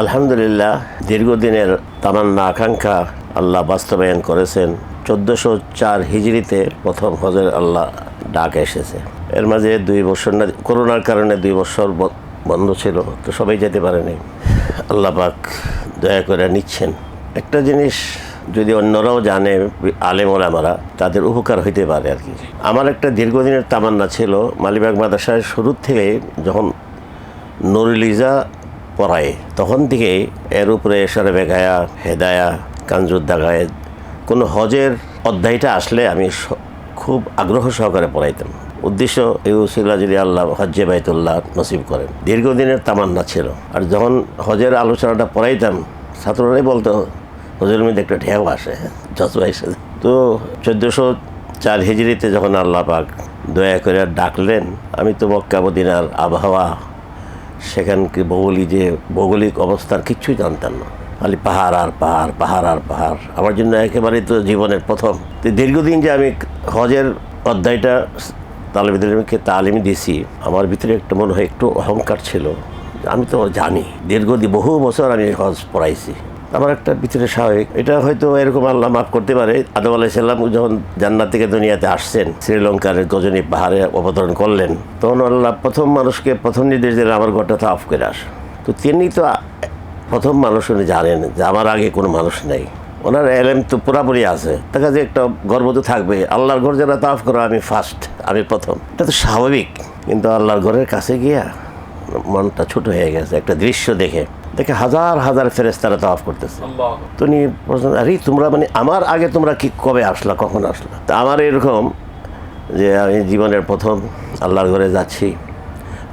আলহামদুলিল্লাহ, দীর্ঘদিনের তামান্না আকাঙ্ক্ষা আল্লাহ বাস্তবায়ন করেছেন। চোদ্দোশো চার হিজড়িতে প্রথম হজের আল্লাহ ডাক এসেছে। এর মাঝে দুই বছর না, করোনার কারণে দুই বছর বন্ধ ছিল, তো সবাই যেতে পারেনি। আল্লাহ পাক দয়া করে নিচ্ছেন। একটা জিনিস যদি অন্যরাও জানে, আলেম ওলামারা, তাদের উপকার হইতে পারে আর কি। আমার একটা দীর্ঘদিনের তামান্না ছিল, মালিবাগ মাদ্রাসায় শুরুর থেকে যখন নুরুলিজা পড়ায়। তখন থেকে এর উপরে এসারে বেগায়া হেদায়া কাঞ্জুদ্দা গায়ে কোনো হজের অধ্যায়টা আসলে আমি খুব আগ্রহ সহকারে পড়াইতাম। উদ্দেশ্য এই উসিলা যদি আল্লাহ হজ্জে বাইতুল্লাহ নসিব করেন। দীর্ঘদিনের তামান্না ছিল। আর যখন হজের আলোচনাটা পড়াইতাম, ছাত্ররাই বলতো হজের মধ্যে একটা ঢেউ আসে, জজবা এসে তো চোদ্দোশো চার হিজড়িতে যখন আল্লাহ পাক দয়া করে ডাকলেন, আমি তো মক্কা, মদিনার আবহাওয়া সেখানকে ভৌগোলিক যে ভৌগোলিক অবস্থার কিচ্ছুই জানতাম না। খালি পাহাড় আর পাহাড় পাহাড় আর পাহাড়। আমার জন্য একেবারে তো জীবনের প্রথম। তো দীর্ঘদিন যে আমি হজের অধ্যায়টা তালিমকে তালিম দিছি আমার ভিতরে একটু মনে হয় একটু অহংকার ছিল। আমি তো জানি দীর্ঘদিন বহু বছর আমি হজ পড়াইছি। আমার একটা ভিতরে স্বাভাবিক। এটা হয়তো এরকম আল্লাহ মাফ করতে পারে। আদম আলাইসাল্লাম যখন জান্নাত থেকে দুনিয়াতে আসছেন, শ্রীলঙ্কার গজনী পাহাড়ে অবতরণ করলেন, তখন আল্লাহ প্রথম মানুষকে প্রথম নির্দেশ দিলেন, আমার ঘরটা অফ করে আস। তো তিনি তো প্রথম মানুষ উনি জানেন যে আমার আগে কোনো মানুষ নেই। ওনার এলেম তো পুরাপুরি আছে। তার কাছে একটা গর্ব তো থাকবে, আল্লাহর ঘর যারা তাফ করো, আমি ফার্স্ট আমি প্রথম। এটা তো স্বাভাবিক, কিন্তু আল্লাহর ঘরের কাছে গিয়া মনটা ছোট হয়ে গেছে একটা দৃশ্য দেখে। দেখে হাজার হাজার ফেরেস্তারা তাফ করতেছে। তো উনি বলছেন, আরে তোমরা মানে আমার আগে তোমরা কি কবে আসলা কখন আসলা? তা আমার এরকম যে আমি জীবনের প্রথম আল্লাহর ঘরে যাচ্ছি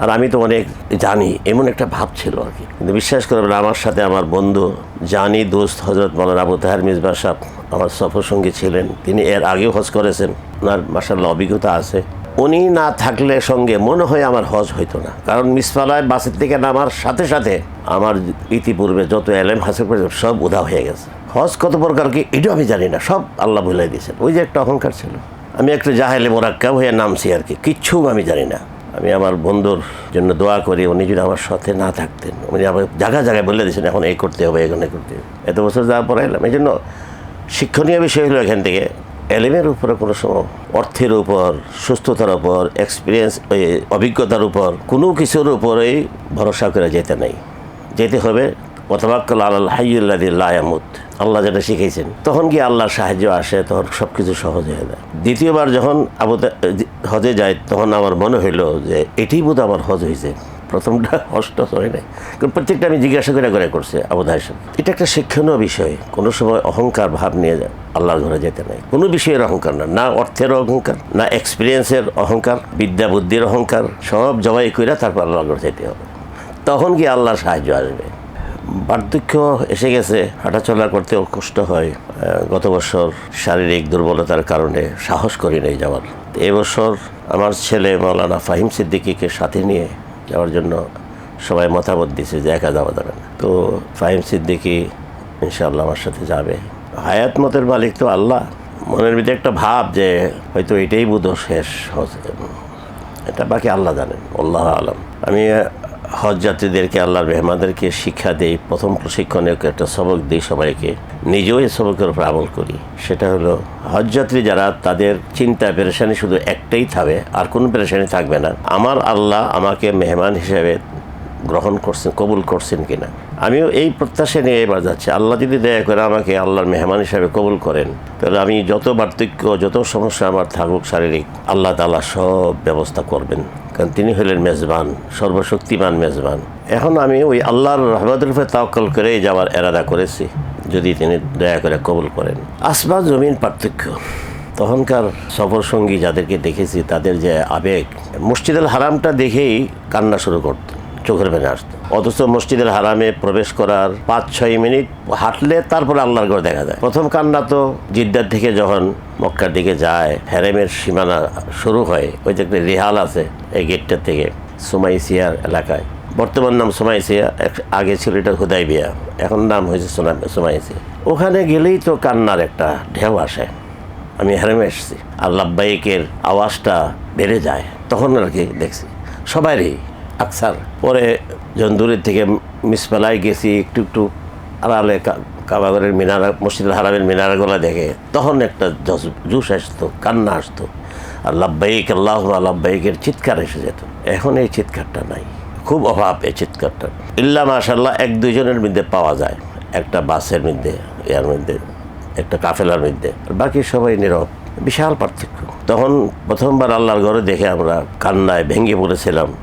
আর আমি তো অনেক জানি এমন একটা ভাব ছিল আর কি। কিন্তু বিশ্বাস করবেন আমার সাথে আমার বন্ধু জানি দোস্ত হজরত মৌলানা আবু তাহার মিসবা সাহ আমার সফর সঙ্গী ছিলেন। তিনি এর আগেও হজ করেছেন। ওনার মাসাল্লাহ অভিজ্ঞতা আছে। উনি না থাকলে সঙ্গে মনে হয় আমার হজ হইতো না। কারণ মিসপালায় বাসের থেকে নামার সাথে সাথে আমার ইতিপূর্বে যত এলেম হাসিল করেছে সব উধা হয়ে গেছে। হজ কত প্রকার কি, এটাও আমি জানি না, সব আল্লাহ ভুলাই দিয়েছেন। ওই যে একটা অহংকার ছিল। আমি একটু জাহেলে মোরাক্কাব হয়ে নামছি আর কি, কিচ্ছু আমি জানি না। আমি আমার বন্ধুর জন্য দোয়া করি, উনি যদি আমার সাথে না থাকতেন। উনি আমার জায়গায় জায়গায় বলে দিয়েছেন, এখন এই করতে হবে, এখানে করতে হবে। এত বছর যাওয়া পরে এলাম। এই জন্য শিক্ষণীয় বিষয় হলো এখান থেকে এলিমের উপরে কোনো সময় অর্থের উপর, সুস্থতার উপর এক্সপিরিয়েন্স অভিজ্ঞতার উপর, কোনো কিছুর উপরেই ভরসা করে যেতে নেই। যেতে হবে অতবাক্কাল আল্লাহ হাইউল্লাহ আল্লাহ যেটা শিখেছেন তখন কি আল্লাহর সাহায্য আসে, তখন সব কিছু সহজ হয়ে যায়। দ্বিতীয়বার যখন আবু হজে যায়, তখন আমার মনে হইল যে এটি বোধ আমার হজ হয়েছে প্রথমটা হষ্ট হয় নাই। কারণ প্রত্যেকটা আমি জিজ্ঞাসা করে করে করছে, আবু দাহেব এটা একটা শিক্ষণীয় বিষয়। কোনো সময় অহংকার ভাব নিয়ে আল্লাহর ঘরে যেতে নাই। কোনো বিষয়ের অহংকার না। না অর্থের অহংকার, না এক্সপিরিয়েন্সের অহংকার, বিদ্যা বুদ্ধির অহংকার, সব জবাই কইরা তারপর আল্লাহর ঘরে যেতে হবে। তখন কি আল্লাহর সাহায্য আসবে? বার্ধক্য এসে গেছে, হাঁটাচলা করতেও কষ্ট হয়। গত বছর শারীরিক দুর্বলতার কারণে সাহস করি নেই যাওয়ার। এবছর আমার ছেলে মৌলানা ফাহিম সিদ্দিকিকে সাথে নিয়ে যাওয়ার জন্য সবাই মতামত দিছে যে একা যাওয়া যাবে না। তো ফাহিম সিদ্দিকি ইনশাল্লাহ আমার সাথে যাবে। হায়াত মতের মালিক তো আল্লাহ। মনের ভিতরে একটা ভাব যে হয়তো এটাই বোধ শেষ এটা বাকি আল্লাহ জানেন, আল্লাহ আলম। আমি হজ যাত্রীদেরকে, আল্লাহর মেহমানদেরকে শিক্ষা দেই। প্রথম প্রশিক্ষণে একটা সবক দিই সবাইকে। নিজেও এই সবকের উপর আমল করি। সেটা হলো, হজ যাত্রী যারা, তাদের চিন্তা পেরেশানি শুধু একটাই থাকবে আর কোনো পেরেশানি থাকবে না। আমার আল্লাহ আমাকে মেহমান হিসেবে গ্রহণ করছেন, কবুল করছেন কিনা। আমিও এই প্রত্যাশা নিয়ে এবার যাচ্ছি। আল্লাহ যদি দয়া করে আমাকে আল্লাহর মেহমান হিসাবে কবুল করেন, তাহলে আমি যত পার্থক্য যত সমস্যা আমার থাকুক শারীরিক, আল্লাহ তালা সব ব্যবস্থা করবেন। কারণ তিনি হলেন মেজবান, সর্বশক্তিমান মেজবান। এখন আমি ওই আল্লাহর রহমতের উপরে তাওকল করেই যাওয়ার এরাদা করেছি, যদি তিনি দয়া করে কবুল করেন। আসমান জমিন পার্থক্য। তখনকার সফর সঙ্গী যাদেরকে দেখেছি, তাদের যে আবেগ, মসজিদুল হারামটা দেখেই কান্না শুরু করতো। চোখের বেনে আসতো। অথচ মসজিদের হারামে প্রবেশ করার পাঁচ, ছয় মিনিট হাঁটলে তারপর আল্লাহর ঘর দেখা যায়। প্রথম কান্না তো জিদ্দার থেকে যখন মক্কার দিকে যায় হ্যারেমের সীমানা শুরু হয়, ওই যে একটা রেহাল আছে এই গেটটার থেকে সুমাইসিয়ার এলাকায়। বর্তমান নাম সুমাইসিয়া আগে ছিল এটা হুদাইবিয়া এখন নাম হয়েছে সুমাইসিয়া। ওখানে গেলেই তো কান্নার একটা ঢেউ আসে। আমি হেরেমে এসেছি, আর আওয়াজটা বেড়ে যায়, তখন আর কি দেখছি। সবারই আকসার। পরে যখন দূরের থেকে মিসপালায় গেছি, একটু একটু আড়ালে কাবাগরের মিনারা, মসজিদুল হারামের মিনারাগুলো দেখে, তখন একটা জুস আসতো, কান্না আসতো। আর লাব্বাইক, আল্লাহ লাব্বাইকের চিৎকার এসে যেত। এখন এই চিৎকারটা নাই। খুব অভাব এই চিৎকারটা। ইল্লা মাশাল্লাহ এক দুইজনের মধ্যে পাওয়া যায়। একটা বাসের মধ্যে এর মধ্যে, একটা কাফেলার মধ্যে। বাকি সবাই নীরব। বিশাল পার্থক্য। তখন প্রথমবার আল্লাহর ঘরে দেখে আমরা কান্নায় ভেঙে পড়েছিলাম।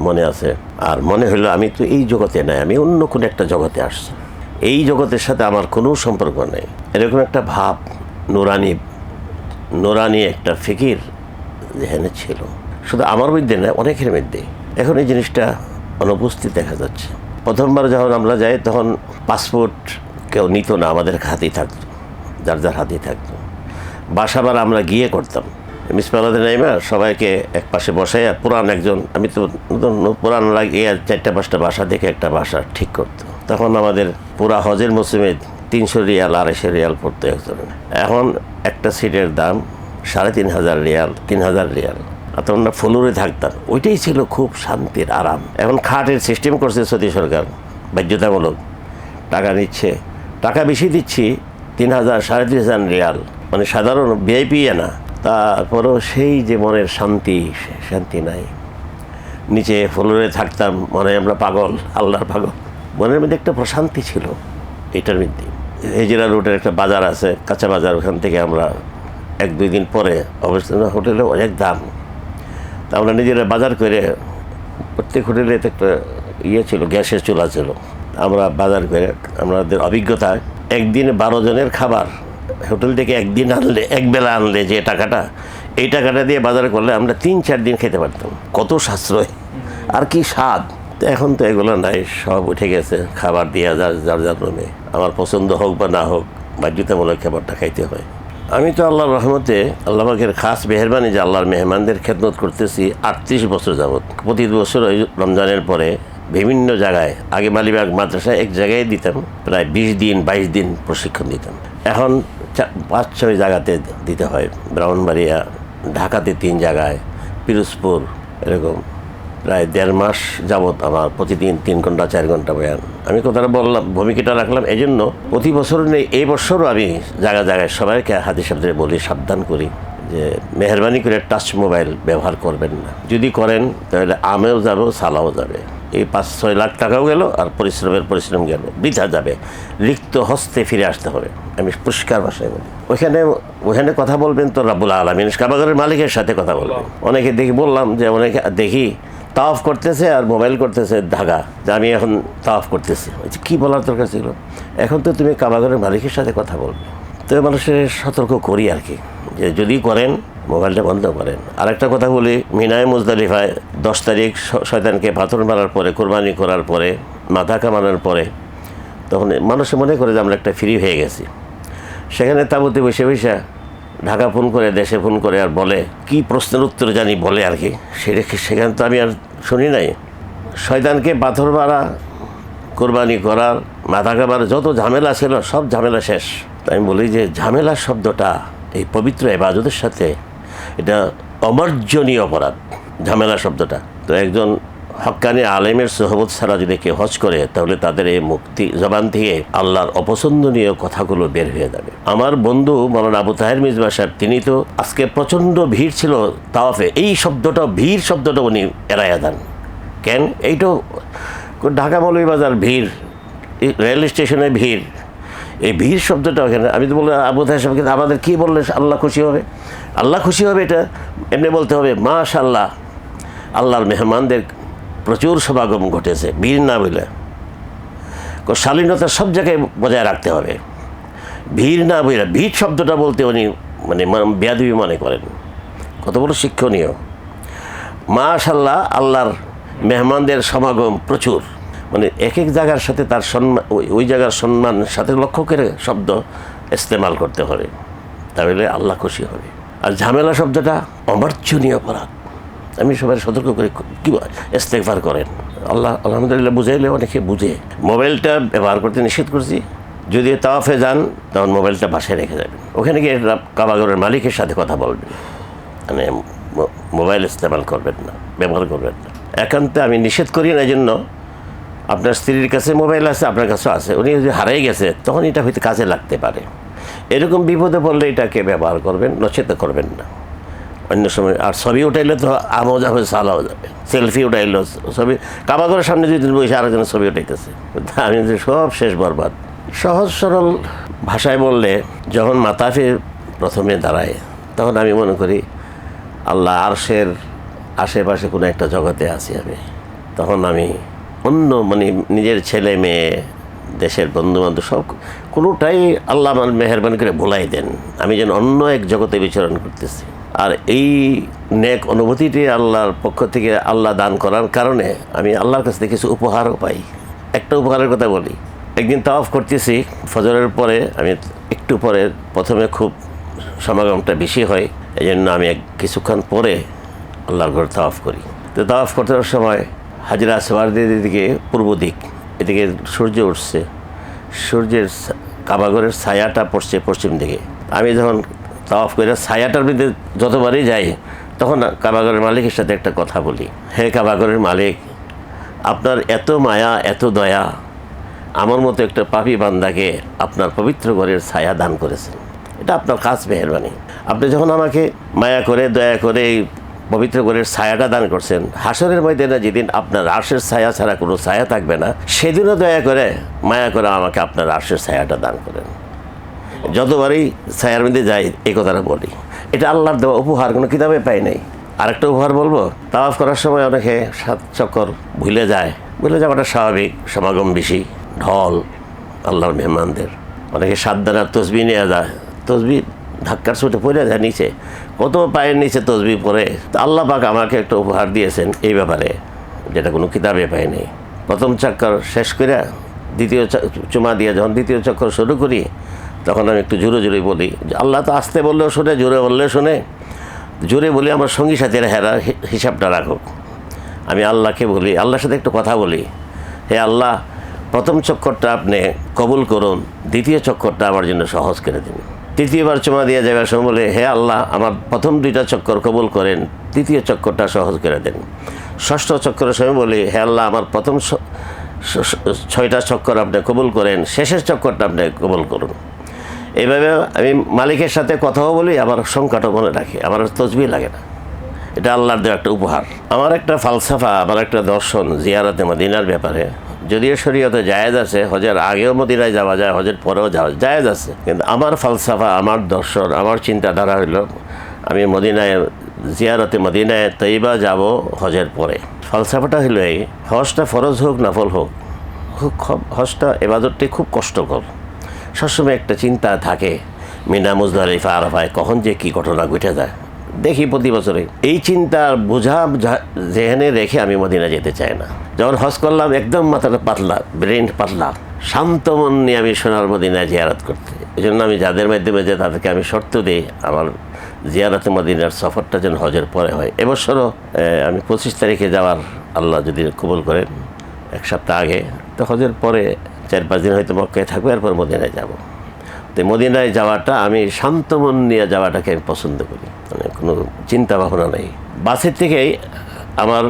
মনে আছে। আর মনে হলো আমি তো এই জগতে নাই, আমি অন্য কোনো একটা জগতে আসছি। এই জগতের সাথে আমার কোনো সম্পর্ক নেই। এরকম একটা ভাব, নুরানি নুরানি একটা ফিকির যেখানে ছিল। শুধু আমার মধ্যে না, অনেকের মধ্যে। এখন এই জিনিসটা অনুপস্থিত দেখা যাচ্ছে। প্রথমবার যখন আমরা যাই, তখন পাসপোর্ট কেউ নিত না, আমাদের হাতেই থাকতো, যার যার হাতেই থাকতো। বাসাবার আমরা গিয়ে করতাম। মিসপালাতে নাইমা সবাইকে এক পাশে বসাই, আর পুরান একজন, আমি তো পুরান লাগিয়ে চারটা পাঁচটা বাসা দেখে একটা বাসা ঠিক করতো। তখন আমাদের পুরা হজের মৌসুমে তিনশো রিয়াল, আড়াইশো রিয়াল পড়তো একজন। এখন একটা সিটের দাম সাড়ে তিন হাজার রিয়াল, তিন হাজার রিয়াল। আর আমরা ফ্লোরে থাকতাম। ওইটাই ছিল খুব শান্তির আরাম। এখন খাটের সিস্টেম করছে সৌদি সরকার, বাধ্যতামূলক। টাকা নিচ্ছে। টাকা বেশি দিচ্ছি, তিন হাজার, সাড়ে তিন হাজার রিয়াল। মানে সাধারণ ভিআইপি না। তারপরেও সেই যে মনের শান্তি শান্তি নাই। নিচে ফ্লোরে থাকতাম, মনে আমরা পাগল, আল্লাহর পাগল। মনের মধ্যে একটা প্রশান্তি ছিল, এটার মধ্যে হেজিরা রোডের একটা বাজার আছে, কাঁচা বাজার, ওখান থেকে আমরা এক, দুই দিন পরে অবস্থান, হোটেলে অনেক দাম। তা আমরা নিজেরা বাজার করে, প্রত্যেক হোটেলে একটা ইয়ে ছিল, গ্যাসের চুলা ছিল। আমরা বাজার করে, আমাদের অভিজ্ঞতায়, একদিনে বারো জনের খাবার হোটেল থেকে একদিন আনলে এক বেলা আনলে যে টাকাটা, এই টাকাটা দিয়ে বাজার করলে আমরা তিন, চার দিন খেতে পারতাম। কত সাশ্রয়। আর কি স্বাদ। এখন তো এগুলো নাই, সব উঠে গেছে, খাবার দিয়ে যার যার যার রুমে। আমার পছন্দ হোক বা না হোক, বাধ্যতামূলক খাবারটা খাইতে হয়। আমি তো আল্লাহর রহমতে আল্লাহের খাস মেহরবানি যে আল্লাহর মেহমানদের খেদমত করতেছি, আটত্রিশ বছর যাবৎ। প্রতি বছর ওই রমজানের পরে বিভিন্ন জায়গায়, আগে মালিবাগ মাদ্রাসায় এক জায়গায় দিতাম, প্রায় বিশ দিন, বাইশ দিন প্রশিক্ষণ দিতাম। এখন পাঁচ ছয় জায়গাতে দিতে হয়। ব্রাহ্মণবাড়িয়া, ঢাকাতে তিন জায়গায়, পিরোজপুর এরকম। প্রায় দেড় মাস যাবৎ আমার প্রতিদিন তিন ঘণ্টা, চার ঘণ্টা বয়ান আমি কথাটা বললাম, ভূমিকাটা রাখলাম এই জন্য প্রতি বছর নেই এই বছরও আমি জায়গা জায়গায় সবাইকে হাতে সাথে বলি, সাবধান করি। যে মেহরবানি করে টাচ মোবাইল ব্যবহার করবেন না। যদি করেন তাহলে আমেও যাবে সালাও যাবে। এই পাঁচ ছয় লাখ টাকাও গেল আর পরিশ্রমের পরিশ্রম গেল। বৃথা যাবে। রিক্ত হস্তে ফিরে আসতে হবে। আমি পরিষ্কার ভাষায় বলি। ওইখানে ওখানে কথা বলবেন তো রাবুল আলমিন। কাবাগরের মালিকের সাথে কথা বলবেন। অনেকে দেখি বললাম যে অনেকে দেখি তাওয়াফ করতেছে আর মোবাইল করতেছে ধাগা যে আমি এখন তাওয়াফ করতেছি। কি বলার দরকার ছিল? এখন তো তুমি কাবাগরের মালিকের সাথে কথা বলবে। তো মানুষের সতর্ক করি আর কি। যে যদি করেন, মোবাইলটা বন্ধ করেন। আরেকটা কথা বলি, মিনায় মুজদালিফায় দশ তারিখ শয়তানকে পাথর মারার পরে, কোরবানি করার পরে, মাথা কামানোর পরে, তখন মানুষে মনে করে যে আমরা একটা ফ্রি হয়ে গেছি। সেখানে তাবুতে বসে বসে ঢাকা ফোন করে, দেশে ফোন করে আর বলে, কি প্রশ্নের উত্তর জানি বলে আর কি। সেটা সেখানে তো আমি আর শুনি নাই। শয়তানকে পাথর মারা, কোরবানি করার, মাথা কামার যত ঝামেলা ছিল, সব ঝামেলা শেষ। তাই আমি বলি যে ঝামেলা শব্দটা এই পবিত্র এবাজতের সাথে এটা অমার্জনীয় অপরাধ, ঝামেলা শব্দটা। তো একজন হক্কানি আলেমের সহবত ছাড়া যদি কেউ হজ করে, তাহলে তাদের এই মুক্তি জবান থেকে আল্লাহর অপছন্দনীয় কথাগুলো বের হয়ে যাবে। আমার বন্ধু মৌলানা আবু তাহের মিজবা সাহেব, তিনি তো আজকে প্রচণ্ড ভিড় ছিল তাওয়াফে। এই শব্দটা, ভিড় শব্দটা উনি এড়াইয়া দেন। কেন? এইটাও ঢাকা মৌলভীবাজার ভিড় রেল স্টেশনে ভিড় এই ভিড় শব্দটা ওখানে, আমি তো বললাম, আবু তাহের সাহেবকে আমাদের কী বললে আল্লাহ খুশি হবে? আল্লাহ খুশি হবে এটা? এমনি বলতে হবে মাশাল্লাহ আল্লাহর মেহমানদের প্রচুর সমাগম ঘটেছে ভিড় না বলে। শালীনতা সব জায়গায় বজায় রাখতে হবে। ভিড় না বলে ভিড় শব্দটা বলতে উনি মানে বেয়াদবি মনে করেন। কত বড় শিক্ষণীয়। মাশাল্লাহ আল্লাহর মেহমানদের সমাগম প্রচুর। মানে এক এক জায়গার সাথে তার সম্মান ওই- ওই জায়গার সম্মান সাথে লক্ষ্য করে শব্দ ইস্তেমাল করতে হবে। তাহলে আল্লাহ খুশি হবে। আর ঝামেলা শব্দটা অমার্জনীয় অপরাধ। আমি সবাই সতর্ক করে কী ইস্তেকবার করেন। আল্লাহ আলহামদুলিল্লাহ বুঝাইলে অনেকে বুঝে। মোবাইলটা ব্যবহার করতে নিষেধ করছি। যদি তাওয়াফে যান, তখন মোবাইলটা বাসায় রেখে যাবেন। ওখানে গিয়ে কাবাগরের মালিকের সাথে কথা বলবেন। মানে মোবাইল ইস্তেমাল করবেন না, ব্যবহার করবেন না। একান্তে আমি নিষেধ করি না এই জন্য আপনার স্ত্রীর কাছে মোবাইল আছে, আপনার কাছেও আছে। উনি যদি হারাই গেছে, তখন এটা হয়তো কাজে লাগতে পারে। এরকম বিপদে পড়লে এটাকে ব্যবহার করবেন, নচেত করবেন না। অন্য সময়, আর ছবি উঠাইলে তো আমও যাবে, সালাও যাবে। সেলফি উঠাইলো, ছবি, কাবাগরের সামনে যদি বসে আরেকজন ছবি উঠাইতেছে। আমি সব শেষ বরবাদ। সহজ সরল ভাষায় বললে, যখন মাতাফি প্রথমে দাঁড়ায়, তখন আমি মনে করি, আল্লাহ আরশের আশেপাশে কোনো একটা জগতে আছি আমি। তখন আমি অন্য মানে নিজের ছেলে, মেয়ে, দেশের বন্ধু বান্ধব সব কোনোটাই আল্লাহ আমার মেহরবানি করে ভোলাই দেন। আমি যেন অন্য এক জগতে বিচরণ করতেছি। আর এই নেক অনুভূতিটি আল্লাহর পক্ষ থেকে আল্লাহ দান করার কারণে আমি আল্লাহর কাছ থেকে কিছু উপহারও পাই। একটা উপহারের কথা বলি। একদিন তাওয়াফ করতেছি, ফজরের পরে আমি একটু পরে প্রথমে খুব সমাগমটা বেশি হয় এই জন্য আমি এক কিছুক্ষণ পরে আল্লাহর ঘর তাওয়াফ করি। তো তাওয়াফ করতে সময় হাজিরা সোয়ারদের দিকে পূর্ব দিক, এদিকে সূর্য উঠছে। সূর্যের কাবাগরের ছায়াটা পড়ছে পশ্চিম দিকে। আমি যখন তাওয়াফ করে ছায়াটার মধ্যে যতবারই যাই, তখন কাবাগরের মালিকের সাথে একটা কথা বলি। হে কাবাগরের মালিক, আপনার এত মায়া, এত দয়া, আমার মতো একটা পাপি বান্দাকে আপনার পবিত্র ঘরের ছায়া দান করেছেন। এটা আপনার কাজ, মেহরবানি। আপনি যখন আমাকে মায়া করে, দয়া করে এই পবিত্র ঘরের ছায়াটা দান করছেন। হাসরের ময়দানে যেদিন আপনার আর্শের ছায়া ছাড়া কোনো ছায়া থাকবে না, সেদিনও দয়া করে মায়া করে আমাকে আপনার আর্শের ছায়াটা দান করেন। যতবারই ছায়ার মধ্যে যাই এই কথাটা বলি। এটা আল্লাহর দেওয়া উপহার, কোনো কিতাবে পাই নাই। আরেকটা উপহার বলব, তাওয়াফ করার সময় অনেকে সাত চক্কর ভুলে যায়। ভুলে যাওয়াটা স্বাভাবিক, সমাগম বেশি, ঢল, আল্লাহর মেহমানদের। অনেকে সাত দানার তসবি নিয়ে যায়। তসবি ধাক্কার ছুটে পড়ে যায় নিচে। কত পায়ের নিচে তসবি পরে তা আল্লাহ পাক আমাকে একটা উপহার দিয়েছেন এই ব্যাপারে, যেটা কোনো কিতাবে পাইনি প্রথম চক্কর শেষ করে দ্বিতীয় চুমা দিয়ে যখন দ্বিতীয় চক্কর শুরু করি, তখন আমি একটু জোরে জোরে বলি আল্লাহ তো আসতে বললেও শোনে, জোরে বললেও শোনে। জোরে বলি আমার সঙ্গী সাথীরা, হেরা হিসাবটা রাখো আমি আল্লাহকে বলি, আল্লাহর সাথে একটু কথা বলি। হে আল্লাহ, প্রথম চক্করটা আপনি কবুল করুন, দ্বিতীয় চক্করটা আমার জন্য সহজ করে দিন। তৃতীয়বার চুমা দিয়ে যাবার সময় বলে, হে আল্লাহ, আমার প্রথম দুইটা চক্কর কবুল করেন, তৃতীয় চক্করটা সহজ করে দেন। ষষ্ঠ চক্করের সময় বলি, হে আল্লাহ, আমার প্রথম ছয়টা চক্কর আপনি কবুল করেন, শেষের চক্করটা আপনি কবুল করুন। এইভাবে আমি মালিকের সাথে কথাও বলি আমার সংখ্যাটা মনে রাখি, আমার তসবি লাগে না। এটা আল্লাহর দেওয়া একটা উপহার। আমার একটা ফালসাফা, আমার একটা দর্শন, জিয়ারাতে মদিনার ব্যাপারে যদিও শরীয়তে জায়েজ আছে, হজের আগেও মদিনায় যাওয়া যায়, হজের পরেও যাওয়া জায়েজ আছে। কিন্তু আমার ফালসাফা, আমার দর্শন, আমার চিন্তাধারা হইল, আমি মদিনায়, জিয়ারতে মদিনায় তৈবা যাব হজের পরে। ফালসাফাটা হইল এই, হজটা ফরজ হোক, নফল হোক, খুব হজটা, এবাদতটি খুব কষ্টকর। সবসময় একটা চিন্তা থাকে, মিনা মুজদারিফা আরাফায়, কখন যে কী ঘটনা ঘটে যায়। দেখি প্রতি বছরে। এই চিন্তার বোঝা যেখানে রেখে আমি মদিনা যেতে চাই না। যখন হজ করলাম, একদম মাথাটা পাতলা ব্রেন পাতলা, শান্ত মন নিয়ে আমি সোনার মদিনা জিয়ারত করতে। এই জন্য আমি যাদের মাধ্যমে যে তাদেরকে আমি শর্ত দিই, আমার জিয়ারতে মদিনার সফরটা যেন হজের পরে হয়। এবছরও আমি পঁচিশ তারিখে যাওয়ার আল্লাহ যদি কবুল করেন, এক সপ্তাহ আগে, তো হজের পরে চার পাঁচ দিন হয়তো মক্কায় থাকব, এরপর মদিনায় যাব। তো মদিনায় যাওয়াটা, আমি শান্ত মন নিয়ে যাওয়াটাকে আমি পছন্দ করি। মানে কোনো চিন্তা ভাবনা নেই। বাসের থেকেই আমার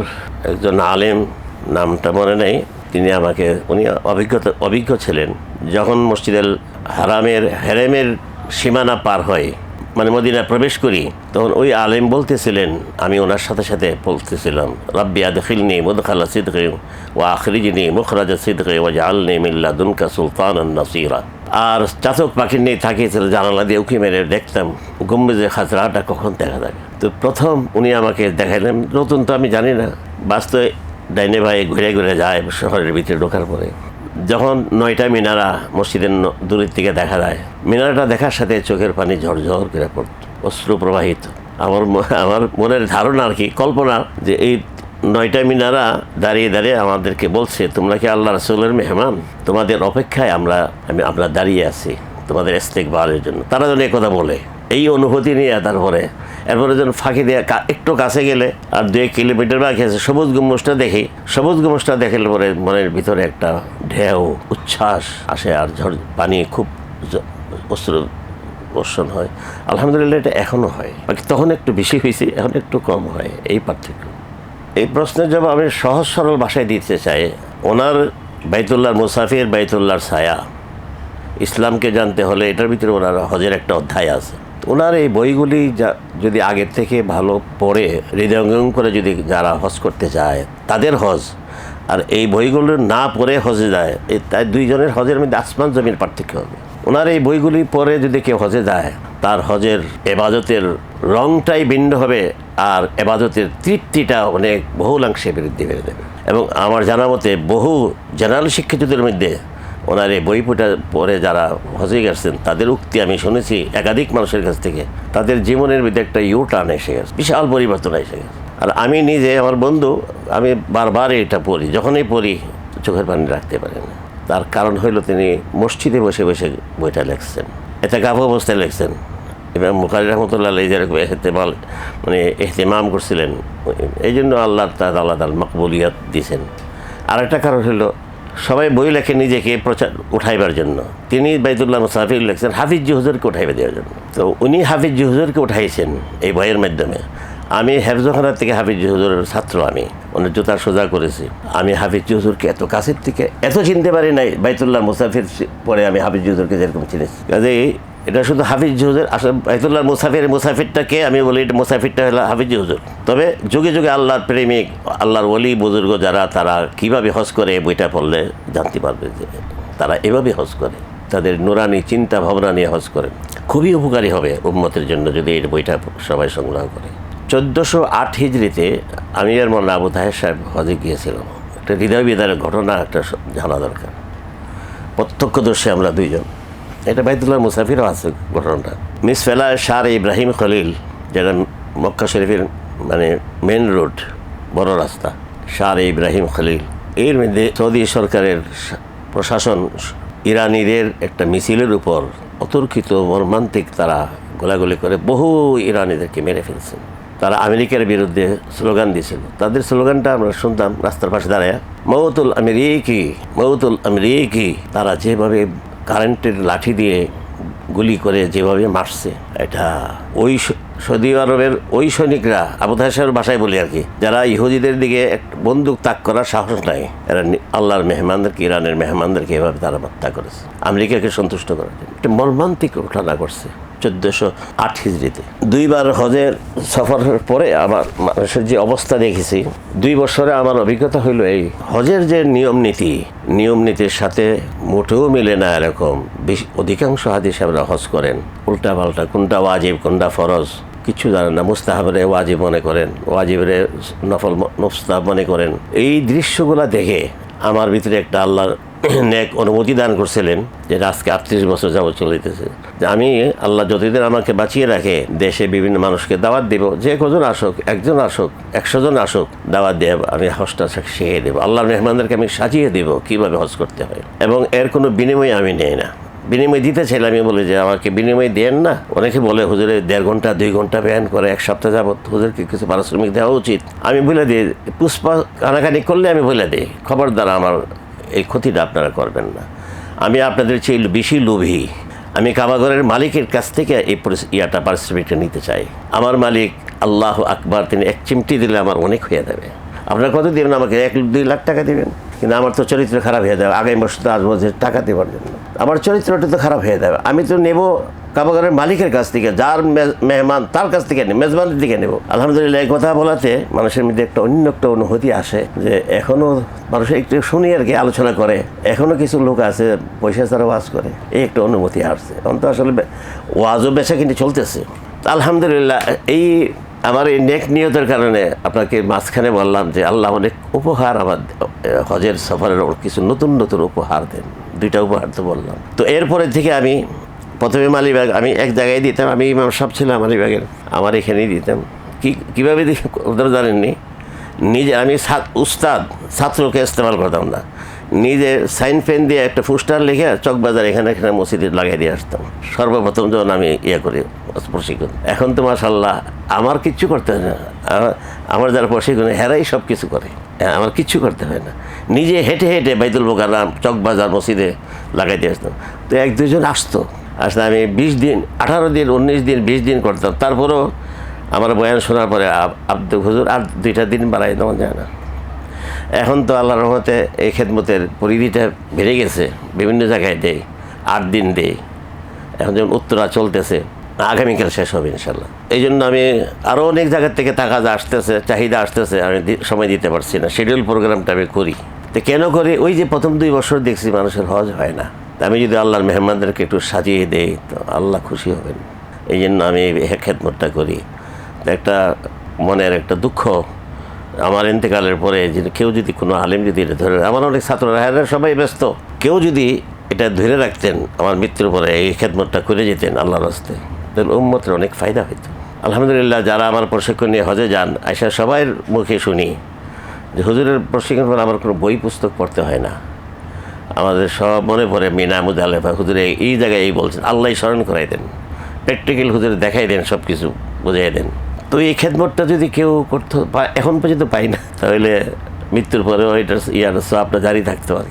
একজন আলেম, নামটা মনে নেই। তিনি আমাকে, উনি অভিজ্ঞতা, অভিজ্ঞ ছিলেন। যখন মসজিদের হারামের, হেরেমের সীমানা পার হয় মানে মদিনায় প্রবেশ করি, তখন ওই আলেম বলতেছিলেন, আমি ওনার সাথে সাথে বলতেছিলাম, রাব্বি আদখিলনি মুদখালা সিদকে ও আখরিজিনি মুখরাজা সিদকে ও জালনি মিল্লা দুনকা সুলতান নাসিরা। আর চাতক পাখির নিয়ে থাকিয়েছিল জানালা দিয়ে উকি মেরে, দেখতাম গম্বুজে খাজরাটা কখন দেখা যায় তো প্রথম উনি আমাকে দেখাইলেন, নতুন তো আমি জানি না, বাস্তবে ডাইনে ভাই ঘুরে ঘুরে যায় শহরের ভিতরে ঢোকার পরে। যখন নয়টা মিনারা মসজিদের দূরের থেকে দেখা যায়, মিনারাটা দেখার সাথে চোখের পানি ঝরঝর করে পড়ত অশ্রু প্রবাহিত আমার আমার মনের ধারণা আর কি, কল্পনা যে এই নয়টা মিনারা দাঁড়িয়ে দাঁড়িয়ে আমাদেরকে বলছে, তোমরা কি আল্লাহ রসুলের মেহমান? তোমাদের অপেক্ষায় আমরা, আমি, আমরা দাঁড়িয়ে আছি তোমাদের ইস্তেকবালের জন্য। তারা যেন কথা বলে, এই অনুভূতি নিয়ে তারপরে, এরপরে যেন ফাঁকি দিয়ে একটু কাছে গেলে আর দুই এক কিলোমিটার বাকি আছে, সবুজ গুম্বুজটা দেখি, সবুজ গুম্বুজটা দেখলে পরে মনের ভিতরে একটা ঢেউ, উচ্ছ্বাস আসে আর ঝড়, পানি খুব অশ্রু বর্ষণ হয়। আলহামদুলিল্লাহ এটা এখনও হয়। বাকি তখন একটু বেশি হয়েছে, এখন একটু কম হয়, এই পার্থক্য। এই প্রশ্নের জবাব আমি সহজ সরল ভাষায় দিতে চাই। ওনার বাইতুল্লাহ মুসাফির বাইতুল্লাহর ছায়া। ইসলামকে জানতে হলে এটার ভিতরে ওনার হজের একটা অধ্যায় আছে। ওনার এই বইগুলি যা যদি আগের থেকে ভালো পড়ে, হৃদয়ঙ্গম করে যদি যারা হজ করতে চায় তাদের হজ, আর এই বইগুলো না পড়ে হজে যায় এই তাই দুইজনের হজের মধ্যে আসমান জমির পার্থক্য হবে। ওনার এই বইগুলি পড়ে যদি কেউ হজে যায়, তার হজের এবাদতের রংটাই ভিন্ন হবে। আর এবাদতের তৃপ্তিটা অনেক বহুলাংশে বৃদ্ধি পেয়ে দেবে। এবং আমার জানা মতে বহু জেনারেল শিক্ষিতদের মধ্যে ওনার এই বই বইপুটা পরে যারা হজে গেছেন, তাদের উক্তি আমি শুনেছি একাধিক মানুষের কাছ থেকে। তাদের জীবনের ভিতরে একটা ইউ টার্ন এসে গেছে, বিশাল পরিবর্তন এসে গেছে। আর আমি নিজে, আমার বন্ধু, আমি বারবার এটা পড়ি, যখনই পড়ি, চোখের পানি রাখতে পারি না। তার কারণ হইল তিনি মসজিদে বসে বসে বইটা লেখছেন এটা কাপ অবস্থায় লেখছেন। এবং মুখারি রহমতুল্লাহ এই যেরকম এহতেমাল মানে এহতেমাম করছিলেন এই জন্য আল্লাহ তার আল্লাহ তাল মকবুলিয়াত দিয়েছেন। আরেকটা কারণ হলো, সবাই বই লেখে নিজেকে প্রচার উঠাইবার জন্য। তিনি বাইতুল্লাহ মুসাফির লেখছেন, হাফিজ জুহুজুরকে উঠাইবে দেওয়ার জন্য। তো উনি হাফিজ জুহুজুরকে উঠাইছেন এই বইয়ের মাধ্যমে। আমি হেফজখানার থেকে হাফিজ জুহুজুরের ছাত্র আমি ওনার জুতা সোজা করেছি। আমি হাফিজ জুহুজুরকে এত কাছের থেকে এত চিনতে পারি নাই, বাইতুল্লাহ মুসাফির পরে আমি হাফিজ জুহুজুরকে যেরকম চিনেছি। কাজেই এটা শুধু হাফিজ জুহুজুর আসলে বাইতুল্লাহ মুসাফির মুসাফিরটাকে আমি বলি, এটা মুসাফিরটা হলো হাফিজ জুহুজুর তবে যুগে যুগে আল্লাহর প্রেমিক, আল্লাহর ওলি বুজুর্গ যারা, তারা কীভাবে হজ করে বইটা পড়লে জানতে পারবে যে তারা এভাবে হজ করে, তাদের নুরানি চিন্তা ভাবনা নিয়ে হজ করে। খুবই উপকারী হবে উম্মতের জন্য যদি এই বইটা সবাই সংগ্রহ করে। চোদ্দোশো আট হিজড়িতে আমি আর মোল্লা আবু তাহের সাহেব হজে গিয়েছিলাম। একটা হৃদয় বিদারের ঘটনা, একটা জানা দরকার। প্রত্যক্ষদর্শী আমরা দুইজন। এটা বাইতুল্লাহ মুসাফিরও আছে ঘটনাটা। মিস ফেলা শার ইব্রাহিম খলিল, যেটা মক্কা শরীফের মানে মেন রোড বড় রাস্তা শার ইব্রাহিম খলিল। এর মধ্যে সৌদি সরকারের প্রশাসন ইরানিদের একটা মিছিলের উপর অতর্কিত মর্মান্তিক তারা গোলাগুলি করে বহু ইরানিদেরকে মেরে ফেলছেন তারা আমেরিকার বিরুদ্ধে স্লোগান দিয়েছিল। তাদের স্লোগানটা আমরা শুনতাম, রাস্তার পাশে দাঁড়ায়, মৌতুল আমেরিকি মৌতুল আমেরিকি। তারা যেভাবে কারেন্টের লাঠি দিয়ে গুলি করে যেভাবে মারছে, এটা ওই সৌদি আরবের ওই সৈনিকরা আবু বাসায় বলি আর কি, যারা ইহুদিদের দিকে এক বন্দুক তাক করার সাহস নাই, এরা আল্লাহর মেহমানদেরকে, ইরানের মেহমানদেরকে এভাবে তারা হত্যা করেছে, আমেরিকাকে সন্তুষ্ট করার জন্য। একটা মর্মান্তিক ঘটনা করছে চোদ্দোশো আট হিজড়িতে। দুইবার হজের সফরের পরে আমার মানুষের যে অবস্থা দেখেছি, দুই বছরে আমার অভিজ্ঞতা হইল এই, হজের যে নিয়ম নীতি, নিয়ম নীতির সাথে মোটেও মিলে না এরকম। বেশি- অধিকাংশ হাদিস আমরা হজ করেন উল্টা পাল্টা কোনটা ওয়াজিব, কোনটা ফরজ, কিছু জানেন না, মুস্তাহাবরে ওয়াজিব মনে করেন, ওয়াজিবরে নফল মুস্তাহাব মনে করেন। এই দৃশ্যগুলো দেখে আমার ভিতরে একটা আল্লাহর নেক অনুমতি দান করছিলেন যে আজকে আটত্রিশ বছর যাবত চলিতেছে। যে আমি আল্লাহ যতদিন আমাকে বাঁচিয়ে রাখে, দেশে বিভিন্ন মানুষকে দাওয়াত দেব, যে কজন আসুক, একজন আসুক, একশো জন আসুক, দাওয়াত দিয়ে আমি হজটা শিখিয়ে দেবো। আল্লাহ মেহমানদেরকে আমি সাজিয়ে দেবো কীভাবে হজ করতে হয়। এবং এর কোনো বিনিময় আমি নেই না। বিনিময় দিতে চাইলে আমি বলি যে, আমাকে বিনিময় দেন না। অনেকে বলে, হুজুরে, দেড় ঘণ্টা, দুই ঘণ্টা ব্যায়াম করে, এক সপ্তাহ যাবত হুজুরকে কিছু পারিশ্রমিক দেওয়া উচিত। আমি বলে দিই, পুষ্পা কানাকানি করলে আমি বলে দিই। খবরদার আমার এই ক্ষতিটা আপনারা করবেন না। আমি আপনাদের চেয়ে বেশি লোভী। আমি কাবাগরের মালিকের কাছ থেকে এই ইয়াটা, পারিশ্রমিকটা নিতে চাই। আমার মালিক আল্লাহ আকবার, তিনি এক চিমটি দিলে আমার অনেক হয়ে যাবে। আপনার কত দেবেন আমাকে? এক, দুই লাখ টাকা দেবেন? কিন্তু আমার তো চরিত্র খারাপ হয়ে যাবে। আগামী বছর তো আসব যে টাকা দেওয়ার জন্য। আমার চরিত্রটা তো খারাপ হয়ে যাবে। আমি তো নেব কাবাগরের মালিকের কাছ থেকে, যার মেহমান তার কাছ থেকে নেব মেজবানের দিকে নেব। আলহামদুলিল্লাহ, এই কথা বলাতে মানুষের মধ্যে একটা অন্য একটা অনুভূতি আসে যে এখনও মানুষ একটু শুনি আর কি, আলোচনা করে। এখনও কিছু লোক আছে, পয়সা ছাড়া ওয়াজ করে। এই একটা অনুমতি আসছে। এখন তো আসলে ওয়াজও বেচা কিন্তু চলতেছে। আলহামদুলিল্লাহ, এই আমার এই নেক নিয়তের কারণে আপনাকে মাঝখানে বললাম যে আল্লাহ অনেক উপহার আমার হজের সফরের কিছু নতুন নতুন উপহার দেন। দুইটা উপহার তো বললাম। তো এরপরে থেকে আমি প্রথমে মালিবাগ আমি এক জায়গায় দিতাম আমি ইমাম সাহেব ছিলাম মালিবাগের আমার এখানেই দিতাম। কি কীভাবে ওদের জানেননি? নিজে আমি উস্তাদ ছাত্রকে ইস্তেমাল করতাম না। নিজে সাইন পেন দিয়ে একটা পোস্টার লিখে চকবাজার এখানে এখানে মসজিদে লাগাই দিয়ে আসতাম। সর্বপ্রথম যখন আমি ইয়ে করি প্রশিক্ষণ। এখন তো মাসাল্লাহ আমার কিচ্ছু করতে হয় না। আমার- যারা প্রশিক্ষণ হেরাই সব কিছু করে। হ্যাঁ, আমার কিচ্ছু করতে হয় না। নিজে হেঁটে হেঁটে বাইতুল বোকার চকবাজার মসজিদে লাগাই দিয়ে আসতাম। তো এক দুজন আসতো। আসলে আমি বিশ দিন, আঠারো দিন, উনিশ দিন, বিশ দিন করতাম। তারপরেও আমার বয়ান শোনার পরে আব- আব্দুল হুজুর আর দুইটা দিন বাড়াই দেওয়া যায় না। এখন তো আল্লাহ রহমতে এই খেদমতের পরিধিটা বেড়ে গেছে, বিভিন্ন জায়গায় দেয় আট দিন দেয় এখন যেমন উত্তরা চলতেছে, আগামীকাল শেষ হবে ইনশাল্লাহ এই জন্য আমি আরও অনেক জায়গার থেকে টাকা আসতেছে, চাহিদা আসতেছে, আমি সময় দিতে পারছি না। শিডিউল প্রোগ্রামটা আমি করি। তো কেন করি? ওই যে প্রথম দুই বছর দেখছি মানুষের হজ হয় না। আমি যদি আল্লাহর মেহমানদেরকে একটু সাজিয়ে দেই, তো আল্লাহ খুশি হবেন। এই জন্য আমি খেদমতটা করি। একটা মনের একটা দুঃখ আমার ইন্তেকালের পরে যে কেউ যদি কোনো আলেম যদি এটা ধরে, আমার অনেক ছাত্ররা হ্যাঁ সবাই ব্যস্ত। কেউ যদি এটা ধরে রাখতেন, আমার মৃত্যুর পরে এই খেদমতটা করে যেতেন আল্লাহর হস্তে তাহলে উম্মতের অনেক ফায়দা হইতো। আলহামদুলিল্লাহ, যারা আমার প্রশিক্ষণ নিয়ে হজে যান আইসা সবার মুখে শুনি যে হুজুরের প্রশিক্ষণ পর আমার কোনো বই পুস্তক পড়তে হয় না। আমাদের সব মনে পড়ে মিনা মুদালেফা হুজুরে এই জায়গায় এই বলছেন, আল্লাহ স্মরণ করাই দেন। প্র্যাকটিক্যাল হুজুরে দেখাই দেন সব কিছু বুঝাই দেন। তো এই খেদমতটা যদি কেউ করতো এখন পর্যন্ত পাই না, তাহলে মৃত্যুর পরেও এটার ইয়ার আপনার জারি থাকতে পারে